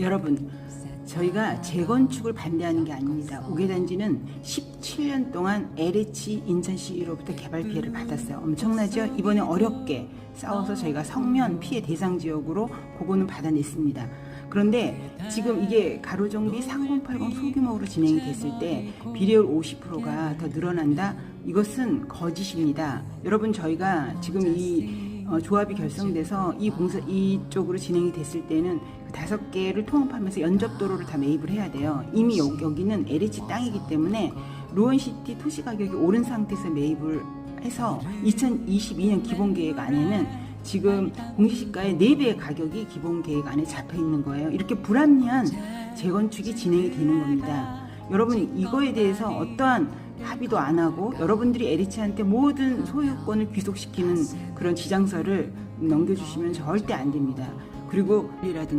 여러분, 저희가 재건축을 반대하는 게 아닙니다. 오개단지는 17년 동안 LH 인천시로부터 개발 피해를 받았어요. 엄청나죠? 이번에 어렵게 싸워서 저희가 성면 피해 대상 지역으로 그거는 받아냈습니다. 그런데 지금 이게 가로정비 3080 소규모로 진행이 됐을 때 비례율 50%가 더 늘어난다? 이것은 거짓입니다. 여러분 저희가 지금 이 어, 조합이 결성돼서 이 공사 이쪽으로 진행이 됐을 때는 그 다섯 개를 통합하면서 연접 도로를 다 매입을 해야 돼요. 이미 여기, 여기는 LH 땅이기 때문에 로원시티 토시 가격이 오른 상태에서 매입을 해서 2022년 기본 계획 안에는 지금 공시시가의 4배의 가격이 기본 계획 안에 잡혀 있는 거예요. 이렇게 불합리한 재건축이 진행이 되는 겁니다. 여러분 이거에 대해서 어떠한 합의도 안 하고 여러분들이 LH한테 모든 소유권을 귀속시키는 그런 지장서를 넘겨주시면 절대 안 됩니다. 그리고 이라든가